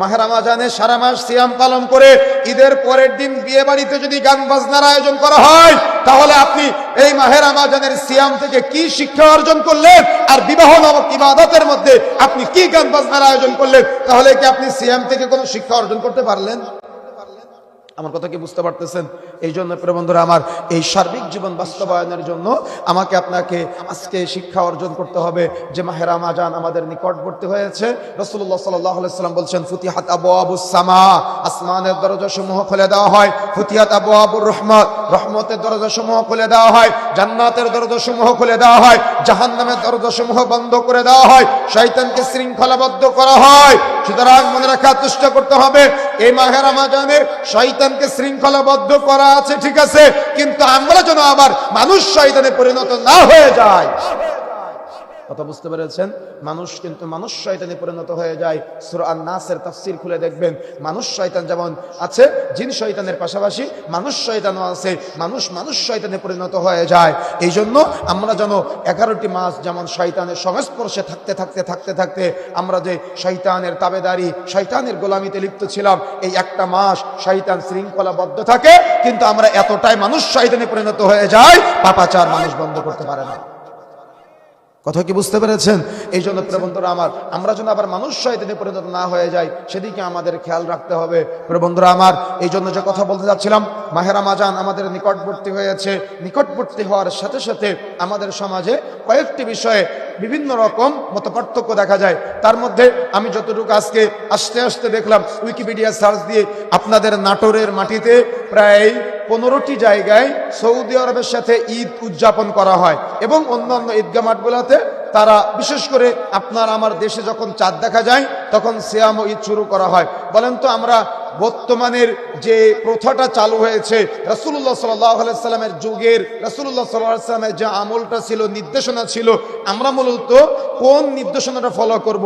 মাহের আমাজানে সারা মাস সিয়াম পালন করে ঈদের পরের দিন বিয়ে বাড়িতে যদি গান বাজনার আয়োজন করা হয়, তাহলে আপনি এই মাহের আমাজানের সিয়াম থেকে কি শিক্ষা অর্জন করলেন আর বিবাহ নামক ইবাদতের মধ্যে আপনি কি গান বাজনার আয়োজন করলেন, তাহলে কি আপনি সিয়াম থেকে কোনো শিক্ষা অর্জন করতে পারলেন? আমার কথা কি বুঝতে পারতেছেন? এই জন্য বন্ধুরা, আমার এই সার্বিক জীবন বাস্তবায়নের জন্য আমাকে আপনাকে আজকে শিক্ষা অর্জন করতে হবে যে মাহেরা মাজান আমাদের নিকটবর্তী হয়েছে। রসুল্লাহ সাল্লাম বলছেন, ফুতিহাত আবু আবু সামা আসমানের দরজা সমূহ খুলে দেওয়া হয়। ফুতিহাত আবু আবুর রহমত রহমতের দরজা সমূহ খুলে দেওয়া হয়। জান্নাতের দরজা সমূহ খুলে দেওয়া হয়। জাহান্নামের দরজা সমূহ বন্ধ করে দেওয়া হয়। শয়তানকে শৃঙ্খলাবদ্ধ করা হয়। সুতরাং মনে রাখা চেষ্টা করতে হবে, এই মাহেরা মাজানে শয়তানকে শৃঙ্খলাবদ্ধ করা আছে, ঠিক আছে? কিন্তু আমরা যেন আবার মানুষ শয়তানে পরিণত না হয়ে যায় কথা বুঝতে পেরেছেন? মানুষ কিন্তু মানুষ শয়তানে পরিণত হয়ে যায়। সুরান নাসের তাফসির খুলে দেখবেন। মানুষ শয়তান যেমন আছে, জিন শয়তানের পাশাপাশি মানুষ শয়তানও আছে। মানুষ মানুষ শয়তানে পরিণত হয়ে যায়। এই জন্য আমরা যেন এগারোটি মাস যেমন শয়তানের সংস্পর্শে থাকতে থাকতে থাকতে থাকতে আমরা যে শয়তানের তাবেদারি, শয়তানের গোলামিতে লিপ্ত ছিলাম, এই একটা মাস শয়তান শৃঙ্খলাবদ্ধ থাকে। কিন্তু আমরা এতটাই মানুষ শয়তানে পরিণত হয়ে যায় পাপাচার মানুষ বন্ধ করতে পারে না। কথা কি বুঝতে পেরেছেন? এই জন্য প্রবন্ধরা আমার, আমরা যেন আবার মানুষ শয়তানে পরিণত না হয়ে যাই, সেদিকে আমাদের খেয়াল রাখতে হবে। প্রবন্ধরা আমার, এই জন্য যে কথা বলতে যাচ্ছিলাম মাহেরা মাজান আমাদের নিকটবর্তী হয়েছে। নিকটবর্তী হওয়ার সাথে সাথে আমাদের সমাজে কয়েকটি বিষয়ে বিভিন্ন রকম মত পার্থক্য দেখা যায়। তার মধ্যে আমি যতটুকু আজকে আস্তে আস্তে দেখলাম উইকিপিডিয়া সার্চ দিয়ে আপনাদের নাটোরের মাটিতে প্রায় পনেরোটি জায়গায় সৌদি আরবের সাথে ঈদ উদযাপন করা হয় এবং অন্যান্য ঈদগা মাঠগুলোতে তারা, বিশেষ করে আপনার আমার দেশে যখন চাঁদ দেখা যায়, তখন সিয়াম ঈদ শুরু করা হয় বলেন তো আমরা বর্তমানের যে প্রথাটা চালু হয়েছে রসুল্লাহ সাল্লামের যুগের রসুল্লাহ সাল্লামের যে আমলটা ছিল, নির্দেশনা ছিল, আমরা মূলত কোন নির্দেশনাটা ফলো করব।